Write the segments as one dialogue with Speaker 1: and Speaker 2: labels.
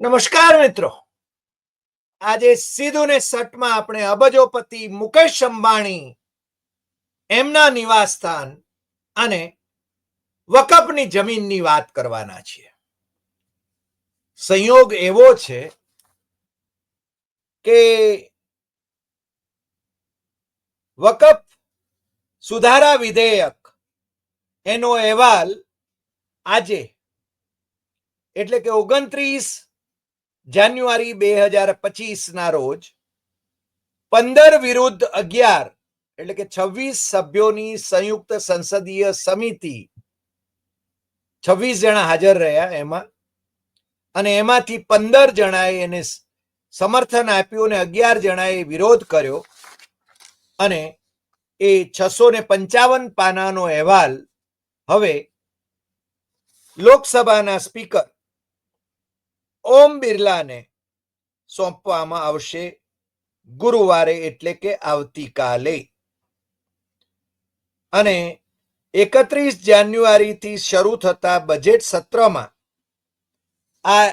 Speaker 1: નમસ્કાર મિત્રો. આજે સીધું ને સટમાં આપણે અબજોપતિ મુકેશ અંબાણી, એમના નિવાસસ્થાન અને વકફની જમીનની વાત કરવાના છીએ. સંયોગ એવો છે કે વકફ સુધારા વિધેયક એનો અહેવાલ આજે, એટલે કે ઓગણત્રીસ જાન્યુઆરી બે હજાર પચીસ ના રોજ પંદર વિરુદ્ધ અગિયાર, એટલે કે છવ્વીસ સભ્યોની સંયુક્ત સંસદીય સમિતિ છવ્વીસ જણા હાજર રહ્યા એમાં. અને એમાંથી પંદર જણાએ એને સમર્થન આપ્યું અને અગિયાર જણાએ વિરોધ કર્યો. અને એ છસો ને પંચાવન પાનાનો અહેવાલ હવે લોકસભાના સ્પીકર ઓમ બિરલાને સોંપવામાં આવશે ગુરુવારે એટલે કે આવતીકાલે. અને એકત્રીસ જાન્યુઆરીથી શરૂ થતા બજેટ સત્રમાં આ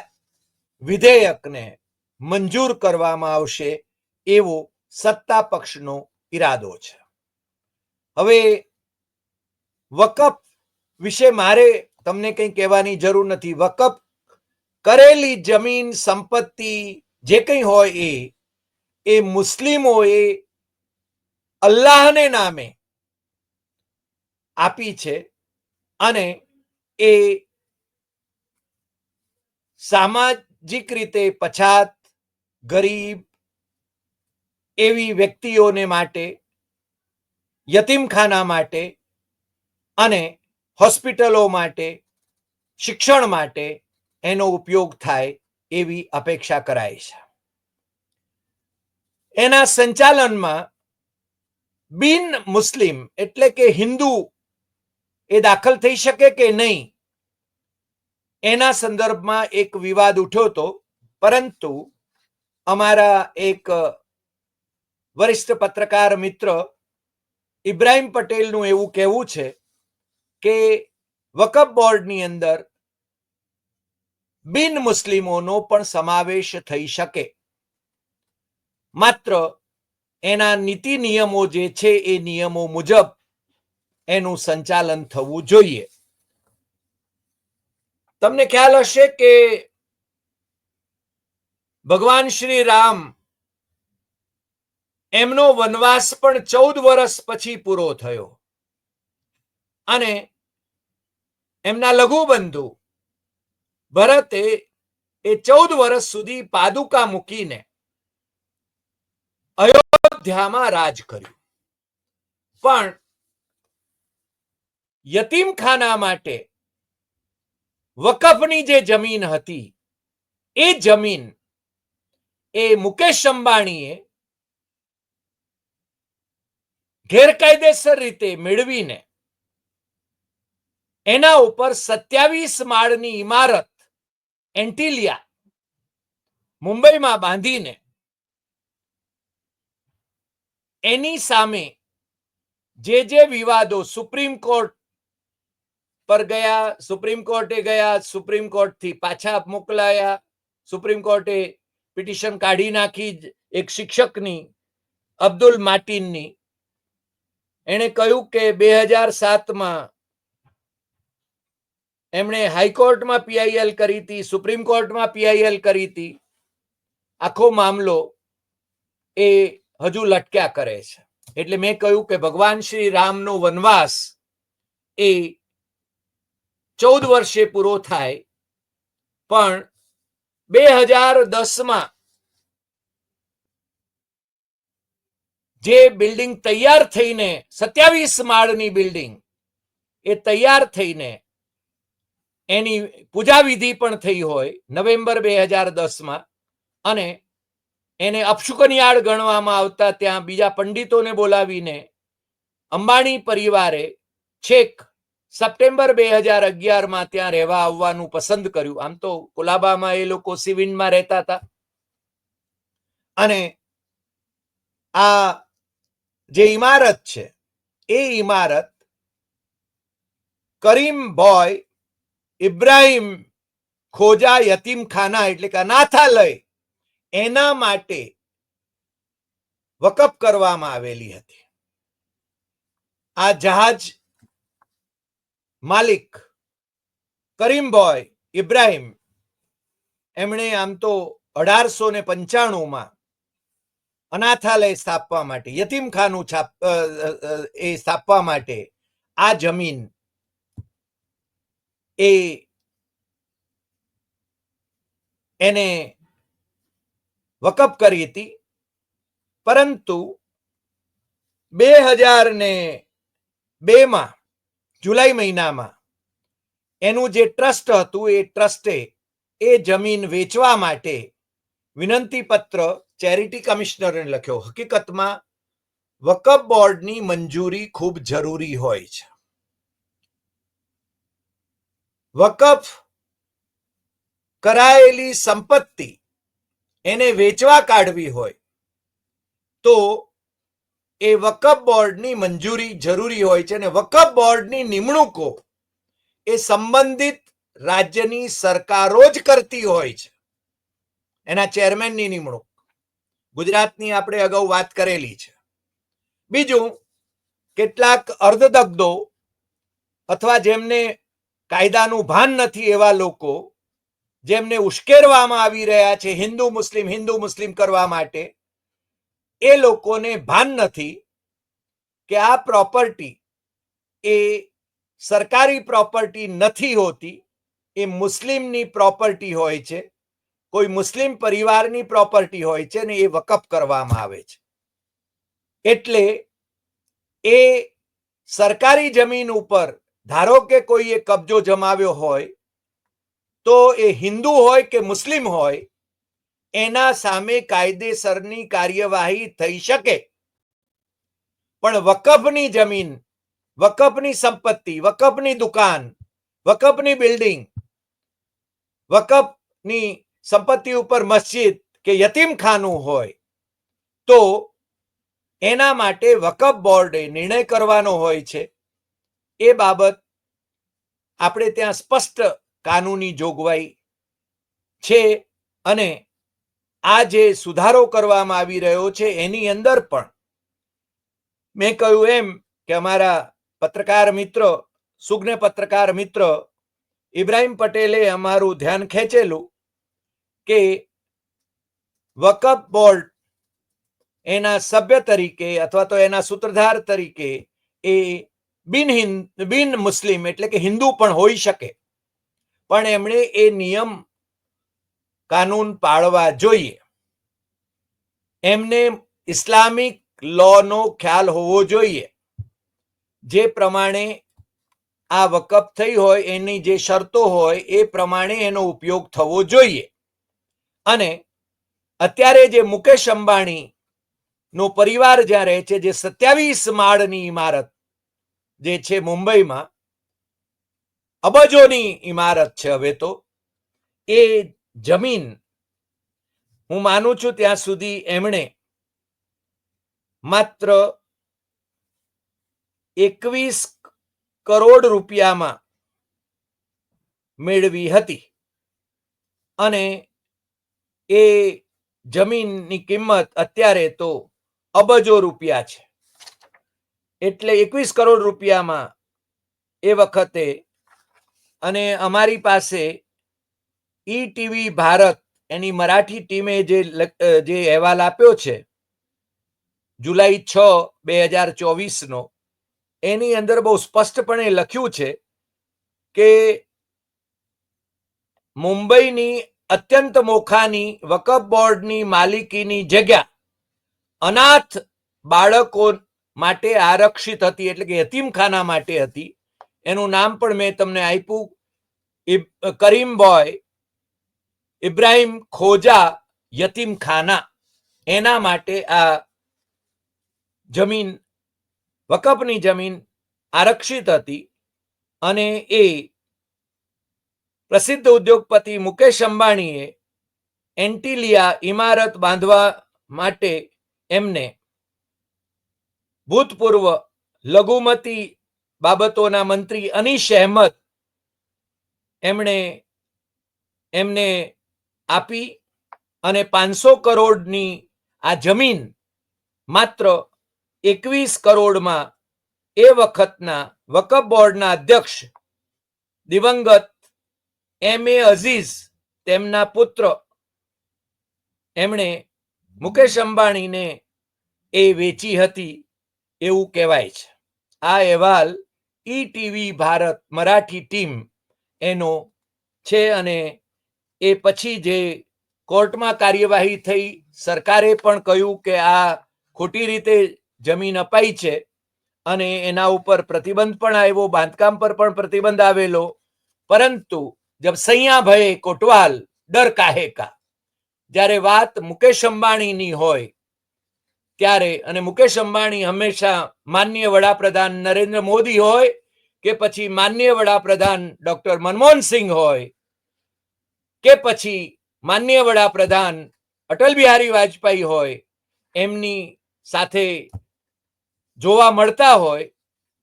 Speaker 1: વિધેયકને મંજૂર કરવામાં આવશે એવો સત્તા પક્ષનો ઈરાદો છે. હવે વકફ વિશે મારે તમને કંઈ કહેવાની જરૂર નથી. વકફ કરેલી જમીન સંપત્તિ જે કંઈ હોય એ એ મુસ્લિમોએ અલ્લાહને નામે આપી છે અને એ સામાજિક રીતે પછાત, ગરીબ એવી વ્યક્તિઓને માટે, યતીમખાના માટે અને હોસ્પિટલો માટે, શિક્ષણ માટે એનો ઉપયોગ થાય એવી અપેક્ષા કરાય છે. એના સંચાલનમાં બિન મુસ્લિમ એટલે કે હિન્દુ એ દાખલ થઈ શકે કે નહીં? એના સંદર્ભમાં એક વિવાદ ઉઠ્યો હતો પરંતુ અમારા એક વરિષ્ઠ પત્રકાર મિત્ર ઇબ્રાહિમ પટેલનું એવું કહેવું છે કે વકફ બોર્ડની અંદર બિન મુસ્લિમોનો પણ સમાવેશ થઈ શકે. માત્ર એના નીતિ નિયમો જે છે એ નિયમો મુજબ એનું સંચાલન થવું જોઈએ. તમને ખ્યાલ હશે કે ભગવાન શ્રી રામ એમનો વનવાસ પણ ચૌદ વર્ષ પછી પૂરો થયો. અને એમના લઘુબંધુ ભરતે એ ચૌદ વર્ષ સુધી પાદુકા મૂકીને અયોધ્યામાં રાજ કર્યું. પણ યતીમખાના માટે વકફની જે જમીન હતી, એ જમીન એ મુકેશ અંબાણીએ ગેરકાયદેસર રીતે મેળવીને એના ઉપર સત્યાવીસ માળની ઇમારત એન્ટિલિયા મુંબઈમાં બાંધીને એની સામે જે જે વિવાદો સુપ્રીમ કોર્ટ પર ગયા, સુપ્રીમ કોર્ટે ગયા, સુપ્રીમ કોર્ટથી પાછા મોકલાયા, સુપ્રીમ કોર્ટે પિટિશન કાઢી નાખી જ એક શિક્ષકની, અબ્દુલ માટીનની. એણે કહ્યું કે બે હજાર સાતમાં એમણે હાઈકોર્ટમાં પીઆઈએલ કરી હતી સુપ્રીમ કોર્ટમાં પીઆઈએલ કરી હતી. આખો મામલો એ હજુ લટક્યા કરે છે. એટલે મેં કહ્યું કે ભગવાન શ્રી રામનો વનવાસ એ ચૌદ વર્ષે પૂરો થાય, પણ બે હજાર દસમાં જે બિલ્ડિંગ તૈયાર થઈને, સત્યાવીસ માળની બિલ્ડિંગ એ તૈયાર થઈને એની પૂજાવિધિ પણ થઈ હોય નવેમ્બર બે હજાર દસમાં અને એને અપશુકનિયાળ ગણવામાં આવતા ત્યાં બીજા પંડિતોને બોલાવીને અંબાણી પરિવારે છેક સપ્ટેમ્બર બે હજાર અગિયારમાં ત્યાં રહેવા આવવાનું પસંદ કર્યું. આમ તો કોલાબામાં એ લોકો સિવિનમાં રહેતા હતા. અને આ જે ઇમારત છે, એ ઇમારત કરીમ બોય ઇબ્રાહિમ ખોજા યતીમખાના એટલે કે અનાથાલય એના માટે વકફ કરવામાં આવેલી હતી. આ જહાજ માલિક કરીમબોય ઇબ્રાહિમ, એમણે આમ તો અઢારસો ને પંચાણુંમાં અનાથાલય સ્થાપવા માટે, યતીમખાનું એ સ્થાપવા માટે આ જમીન એ એને વકફ કરી હતી. પરંતુ બે હજાર ને બેમાં, જુલાઈ મહિનામાં એનું જે ટ્રસ્ટ હતું, એ ટ્રસ્ટે એ જમીન વેચવા માટે વિનંતી પત્ર ચેરિટી કમિશનરને લખ્યો. હકીકતમાં વકફ બોર્ડની મંજૂરી ખૂબ જરૂરી હોય છે. વકફ કરાયેલી સંપત્તિ એને વેચવા કાઢવી હોય, તો એ વકફ બોર્ડની મંજૂરી જરૂરી હોય છે અને વકફ બોર્ડની નિમણૂકો એ સંબંધિત રાજ્યની સરકારો જ કરતી હોય છે. એના ચેરમેનની નિમણૂક. ગુજરાતની આપણે અગાઉ વાત કરેલી છે. બીજું, કેટલાક અર્ધદગ્ધો અથવા જેમને કાયદાનું ભાન નથી એવા લોકો જેમને ઉશ્કેરવામાં આવી રહ્યા છે હિન્દુ મુસ્લિમ હિન્દુ મુસ્લિમ કરવા માટે, એ લોકોને ભાન નથી કે આ પ્રોપર્ટી એ સરકારી પ્રોપર્ટી નથી હોતી, એ મુસ્લિમની પ્રોપર્ટી હોય છે, કોઈ મુસ્લિમ પરિવારની પ્રોપર્ટી હોય છે ને એ વકફ કરવામાં આવે છે. એટલે એ સરકારી જમીન ઉપર ધારો કે કોઈએ કબજો જમાવ્યો હોય, તો એ હિન્દુ હોય કે મુસ્લિમ હોય, એના સામે કાયદેસરની કાર્યવાહી થઈ શકે. પણ વકફની જમીન, વકફની સંપત્તિ, વકફની દુકાન, વકફની બિલ્ડિંગ, વકફની સંપત્તિ ઉપર મસ્જિદ કે યતીમખાનું હોય, તો એના માટે વકફ બોર્ડે નિર્ણય કરવાનો હોય છે. એ બાબત આપણે ત્યાં સ્પષ્ટ કાનૂની જોગવાઈ છે અને આ જે સુધારો કરવામાં આવી રહ્યો છે એની અંદર પણ મેં કહ્યું એમ કે અમારા પત્રકાર મિત્ર, સુગ્ન પત્રકાર મિત્ર ઇબ્રાહિમ પટેલે અમારું ધ્યાન ખેંચેલું કે વકફ બોર્ડ એના સભ્ય તરીકે અથવા તો એના સૂત્રધાર તરીકે એ બિન બિન મુસ્લિમ એટલે કે હિન્દુ પણ હોઈ શકે. પણ એમણે એ નિયમ કાનૂન પાળવા જોઈએ. એમને ઇસ્લામિક લોનો ખ્યાલ હોવો જોઈએ. જે પ્રમાણે આ વકફ થઈ હોય, એની જે શરતો હોય, એ પ્રમાણે એનો ઉપયોગ થવો જોઈએ. અને અત્યારે જે મુકેશ અંબાણી નો પરિવાર જ્યાં રહે છે, જે સત્યાવીસ માળની ઇમારત જે છે મુંબઈમાં, અબજોની ઇમારત છે હવે તો, એ જમીન હું માનું છું ત્યાં સુધી એમણે માત્ર એકવીસ કરોડ રૂપિયામાં મેળવી હતી. અને એ જમીનની કિંમત અત્યારે તો અબજો રૂપિયા છે. એટલે એકવીસ કરોડ રૂપિયામાં એ વખતે અને અમારી પાસે ઈ ટીવી ભારત એની મરાઠી ટીમે જે જે અહેવાલ આપ્યો છે, જુલાઈ છ, બે હજાર ચોવીસનો, એની અંદર બહુ સ્પષ્ટપણે લખ્યું છે કે મુંબઈની અત્યંત મોખાની વકફ બોર્ડની માલિકીની જગ્યા, અનાથ બાળકો માટે આરક્ષિત હતી, એટલે કે યતીમખાના માટે હતી. એનું નામ પણ મેં તમને આપ્યું. કરીમ બોય, ઇબ્રાહિમ ખોજા યતીમખાના. એના માટે આ જમીન, વકફની જમીન આરક્ષિત હતી અને એ પ્રસિદ્ધ ઉદ્યોગપતિ મુકેશ અંબાણીએ એન્ટિલિયા ઇમારત બાંધવા માટે એમને ભૂતપૂર્વ લઘુમતી બાબતોના મંત્રી અનીશ અહેમદ એમણે એમને આપી અને પાંચસો કરોડની આ જમીન માત્ર એકવીસ કરોડમાં એ વખતના વકફ બોર્ડના અધ્યક્ષ દિવંગત એમ એ અઝીઝ તેમના પુત્ર એમણે મુકેશ અંબાણીને એ વેચી હતી. એવું કહેવાય છે. આ અહેવાલ ઈ ભારત મરાઠી ટીમ એનો છે અને એ પછી જે કોર્ટમાં કાર્યવાહી થઈ, સરકારે પણ કહ્યું કે આ ખોટી રીતે જમીન અપાઈ છે અને એના ઉપર પ્રતિબંધ પણ આવ્યો, બાંધકામ પર પણ પ્રતિબંધ આવેલો. પરંતુ જબ સૈયા ભયે કોટવાલ ડર કાહે કા? જ્યારે વાત મુકેશ અંબાણીની હોય ત્યારે અને મુકેશ અંબાણી હંમેશા માન્ય વડાપ્રધાન નરેન્દ્ર મોદી હોય કે પછી માન્ય વડાપ્રધાન ડોક્ટર મનમોહન સિંહ હોય કે પછી માન્ય વડાપ્રધાન અટલ બિહારી વાજપેયી હોય, એમની સાથે જોવા મળતા હોય,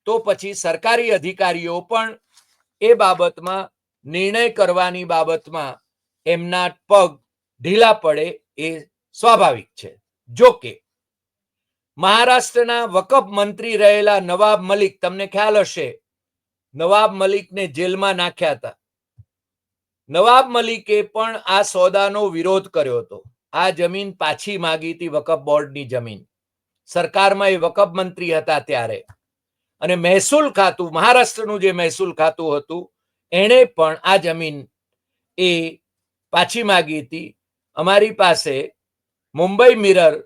Speaker 1: તો પછી સરકારી અધિકારીઓ પણ એ બાબતમાં નિર્ણય કરવાની બાબતમાં એમના પગ ઢીલા પડે એ સ્વાભાવિક છે. જો કે મહારાષ્ટ્રના વકફ મંત્રી રહેલા નવાબ મલિક, તમને ખ્યાલ હશે? નવાબ મલિકને જેલમાં નાખ્યા હતા. નવાબ મલિકે પણ આ સોદાનો વિરોધ કર્યો હતો. આ જમીન પાછી માગી હતી વકફ બોર્ડની જમીન. સરકારમાં એ વકફ મંત્રી હતા ત્યારે. અને મહેસૂલ ખાતું, મહારાષ્ટ્રનું જે મહેસૂલ ખાતું હતું, એણે પણ આ જમીન એ પાછી માગી હતી. અમારી પાસે મુંબઈ મિરર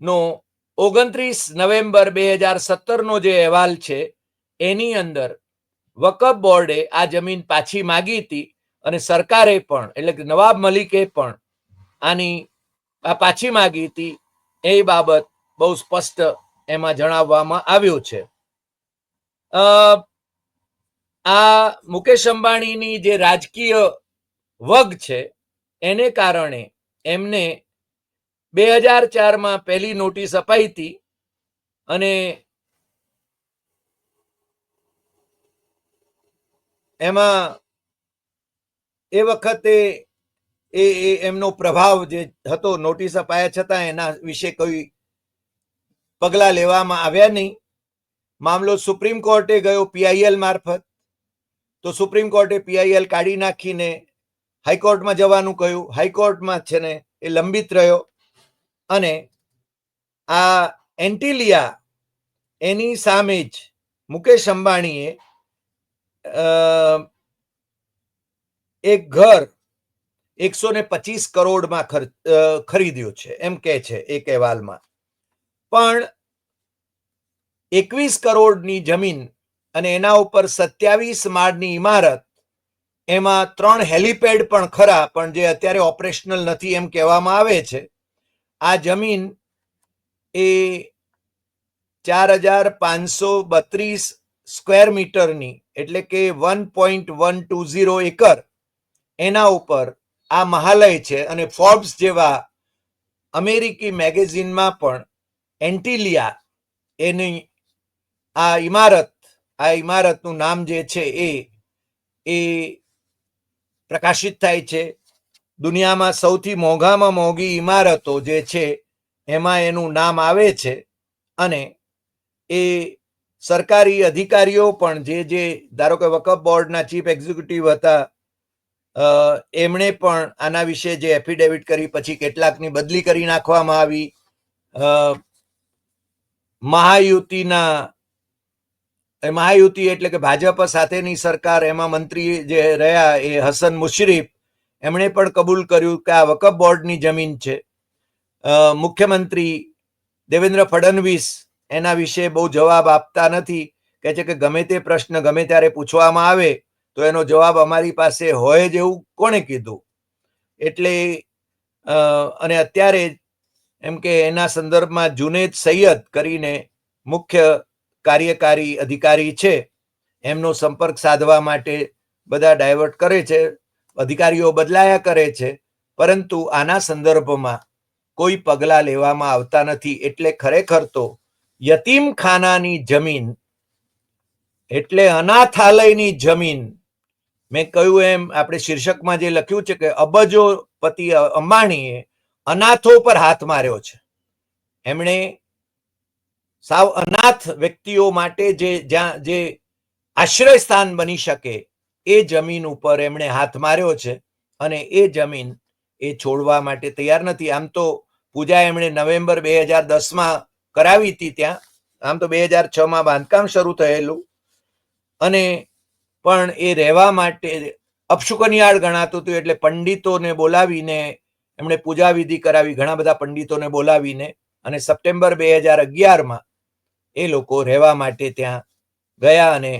Speaker 1: નો ઓગણત્રીસ નવેમ્બર બે હજાર સત્તરનો જે અહેવાલ છે, એની અંદર વકફ બોર્ડે આ જમીન પાછી માગી હતી અને સરકારે પણ, એટલે કે નવાબ મલિકે પણ આની, આ પાછી માગી હતી, એ બાબત બહુ સ્પષ્ટ એમાં જણાવવામાં આવ્યું છે. આ મુકેશ અંબાણીની જે રાજકીય વગ છે, એને કારણે એમને બે હજાર ચારમાં પહેલી નોટિસ અપાઈ હતી અને એમાં એ વખતે એ એમનો પ્રભાવ જે હતો નોટિસ અપાયા છતાં એના વિશે કોઈ પગલાં લેવામાં આવ્યા નહીં. મામલો સુપ્રીમ કોર્ટે ગયો પીઆઈએલ મારફત. તો સુપ્રીમ કોર્ટે પીઆઈએલ કાઢી નાખીને હાઈકોર્ટમાં જવાનું કહ્યું. હાઈકોર્ટમાં છે ને એ લંબિત રહ્યો. અને આ એન્ટિલિયા એની સામે જ મુકેશ અંબાણીએ એક ઘર એકસો ને પચીસ કરોડમાં ખરીદ્યું છે. એમ કે છે એક અહેવાલમાં. પણ એકવીસ કરોડની જમીન અને એના ઉપર સત્યાવીસ માળની ઇમારત, એમાં ત્રણ હેલિપેડ પણ ખરા, પણ જે અત્યારે ઓપરેશનલ નથી એમ કહેવામાં આવે છે. આ જમીન એ ચાર હજાર પાંચસો બત્રીસ સ્ક્વેર મીટરની, એટલે કે one point one two zero acre, એના ઉપર આ મહાલય છે અને ફોર્બ્સ જેવા અમેરિકી મેગેઝિનમાં પણ એન્ટિલિયા એની આ ઇમારત આ ઇમારતનું નામ જે છે એ એ પ્રકાશિત થાય છે. દુનિયામાં સૌથી મોંઘામાં મોંઘી ઇમારતો જે છે, એમાં એનું નામ આવે છે અને એ સરકારી અધિકારીઓ પણ જે જે ધારો કે વકફ બોર્ડના ચીફ એક્ઝિક્યુટિવ હતા એમણે પણ આના વિશે જે એફિડેવિટ કરી, પછી કેટલાકની બદલી કરી નાખવામાં આવી. મહાયુતિના મહાયુતિ એટલે કે ભાજપ સાથેની સરકાર, એમાં મંત્રી જે રહ્યા એ હસન મુશરીફ એમણે પણ કબૂલ કર્યું કે આ વકફ બોર્ડની જમીન છે. મુખ્યમંત્રી દેવેન્દ્ર ફડણવીસ એના વિશે બહુ જવાબ આપતા નથી. કહે છે કે ગમે તે પ્રશ્ન ગમે ત્યારે પૂછવામાં આવે તો એનો જવાબ અમારી પાસે હોય જ એવું કોણે કીધું? એટલે અને અત્યારે એમ કે એના સંદર્ભમાં જુનેદ સૈયદ કરીને મુખ્ય કાર્યકારી અધિકારી છે. એમનો સંપર્ક સાધવા માટે બધા ડાયવર્ટ કરે છે. અધિકારીઓ બદલાયા કરે છે, પરંતુ આના સંદર્ભમાં કોઈ પગલાં લેવામાં આવતા નથી. એટલે ખરેખર તો યતીમખાનાની જમીન એટલે અનાથાલયની જમીન. મેં કહ્યું એમ, આપણે શીર્ષકમાં જે લખ્યું છે કે અબજો પતિ અંબાણીએ અનાથો પર હાથ માર્યો છે. એમણે સાવ અનાથ વ્યક્તિઓ માટે જે જ્યાં, જે આશ્રય સ્થાન બની શકે એ જમીન ઉપર એમણે હાથ માર્યો છે અને એ જમીન એ છોડવા માટે તૈયાર નથી. આમ તો પૂજા એમણે નવેમ્બર બે હજાર દસમાં કરાવી હતી ત્યાં. આમ તો બે હજાર છ માં બાંધકામ શરૂ થયેલું. અને પણ એ રહેવા માટે અપશુકનિયાળ ગણાતું હતું એટલે પંડિતોને બોલાવીને એમણે પૂજા વિધિ કરાવી. ઘણા બધા પંડિતોને બોલાવીને અને સપ્ટેમ્બર બે હજાર અગિયારમાં એ લોકો રહેવા માટે ત્યાં ગયા અને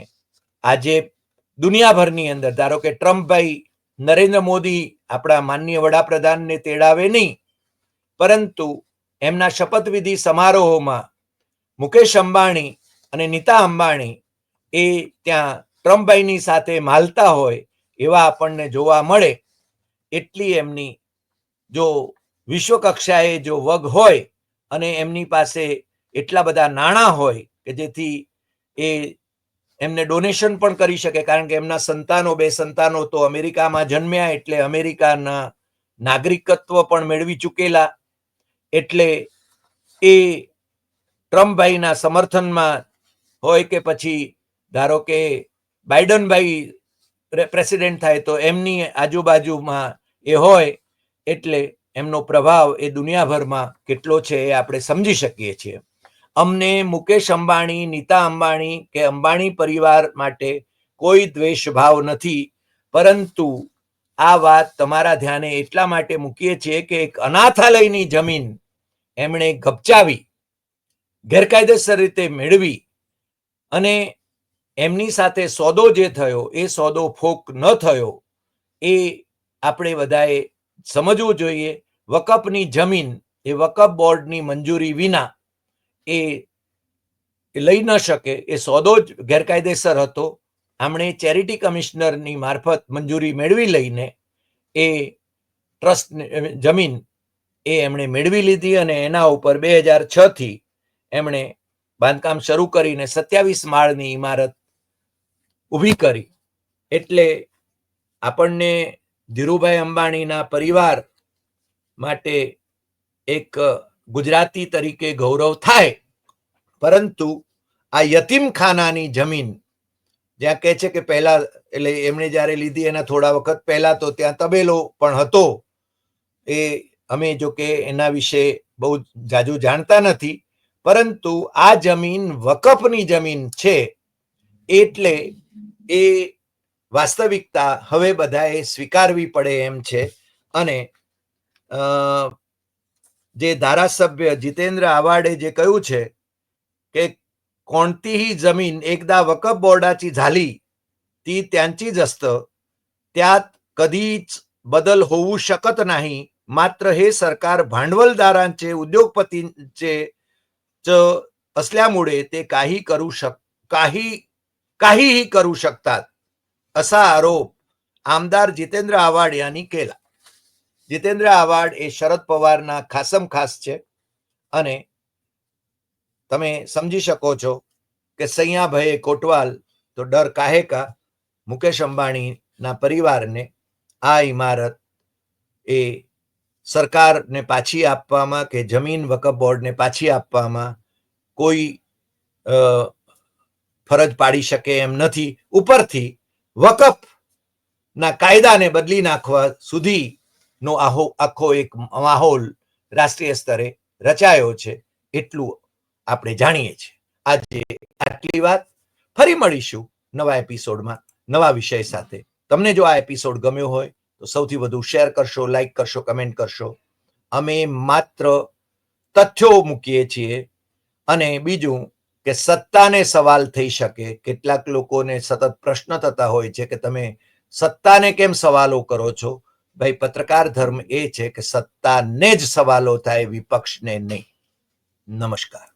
Speaker 1: આજે દુનિયાભરની અંદર. ધારો કે ટ્રમ્પભાઈ નરેન્દ્ર મોદી આપણા માનનીય વડાપ્રધાનને તેડાવે નહીં, પરંતુ એમના શપથવિધિ સમારોહમાં મુકેશ અંબાણી અને નીતા અંબાણી એ ત્યાં ટ્રમ્પભાઈની સાથે માલતા હોય એવા આપણને જોવા મળે એટલી એમની જો વિશ્વ કક્ષાએ જો વગ હોય અને એમની પાસે એટલા બધા નાણાં હોય કે જેથી એ એમને ડોનેશન પણ કરી શકે, કારણ કે એમના સંતાનો, બે સંતાનો તો અમેરિકામાં જન્મ્યા એટલે અમેરિકાના નાગરિકત્વ પણ મેળવી ચૂકેલા. એટલે એ ટ્રમ્પભાઈના સમર્થનમાં હોય કે પછી ધારો કે બાઇડનભાઈ પ્રેસિડેન્ટ થાય તો એમની આજુબાજુમાં એ હોય, એટલે એમનો પ્રભાવ એ દુનિયાભરમાં કેટલો છે એ આપણે સમજી શકીએ છીએ. અમને મુકેશ અંબાણી, નીતા અંબાણી કે અંબાણી પરિવાર માટે કોઈ દ્વેષ ભાવ નથી. પરંતુ આ વાત તમારા ધ્યાને એટલા માટે મૂકીએ છીએ કે એક અનાથાલયની જમીન એમણે ગપચાવી ગેરકાયદેસર રીતે મેળવી અને એમની સાથે સોદો જે થયો, એ સોદો ફોક ન થયો, એ આપણે બધાએ સમજવું જોઈએ. વકફની જમીન એ વકફ બોર્ડની મંજૂરી વિના એ લઈ ન શકે, એ સોદો જ ગેરકાયદેસર હતો. આમણે ચેરિટી કમિશનરની મારફત મંજૂરી મેળવી લઈને એ ટ્રસ્ટ જમીન એ એમણે મેળવી લીધી અને એના ઉપર બે હજાર છથી એમણે બાંધકામ શરૂ કરીને સત્યાવીસ માળની ઇમારત ઊભી કરી. એટલે આપણને ધીરુભાઈ અંબાણીના પરિવાર માટે એક ગુજરાતી તરીકે ગૌરવ થાય, પરંતુ આ યતીમખાનાની જમીન જ્યાં કહે છે કે પહેલા, એટલે એમણે જ્યારે લીધી એના થોડા વખત પહેલા તો ત્યાં તબેલો પણ હતો. એ અમે જો કે એના વિશે બહુ જાજુ જાણતા નથી, પરંતુ આ જમીન વકફની જમીન છે, એટલે એ વાસ્તવિકતા હવે બધાએ સ્વીકારવી પડે એમ છે. અને જે ધારાસભ્ય જીતેન્દ્ર આવાડે જે કહ્યું છે કે कोणतीही जमीन एकदा वकफ बोर्डाची झाली ती त्यांचीच असतं त्यात कधीच बदल होऊ शकत नाही मात्र हे सरकार भांडवलदारांचे उद्योगपतींचे च असल्यामुळे ते काही करू शक काही काहीही करू शकतात असा आरोप आमदार जितेंद्र आव्हाड यांनी केला જીતેન્દ્ર આવાડ એ શરદ પવારના ખાસમ ખાસ છે. અને તમે સમજી શકો છો કે સૈયાભાઈ કોટવાલ, તો ડર કાહે કા? મુકેશ અંબાણીના પરિવારને આ ઇમારત એ સરકારને પાછી આપવામાં કે જમીન વકફ બોર્ડને પાછી આપવામાં કોઈ ફરજ પાડી શકે એમ નથી. ઉપરથી વકફ ના કાયદાને બદલી નાખવા સુધી સુધીનો આહો આખો એક માહોલ રાષ્ટ્રીય સ્તરે રચાયો છે એટલું આપણે જાણીએ છીએ. આજે આટલી વાત ફરી મળીશું નવા એપિસોડમાં નવા વિષય સાથે. તમને જો આ એપિસોડ ગમ્યો હોય તો સૌથી વધુ શેર કરશો, લાઈક કરશો, કમેન્ટ કરશો. અમે માત્ર તથ્યો મૂકીએ છીએ અને બીજું કે સત્તાને સવાલ થઈ શકે. કેટલાક લોકોને સતત પ્રશ્ન થતા હોય છે કે તમે સત્તાને કેમ સવાલો કરો છો? ભાઈ પત્રકાર ધર્મ એ છે કે સત્તાને જ સવાલો થાય વિપક્ષને નહીં. નમસ્કાર.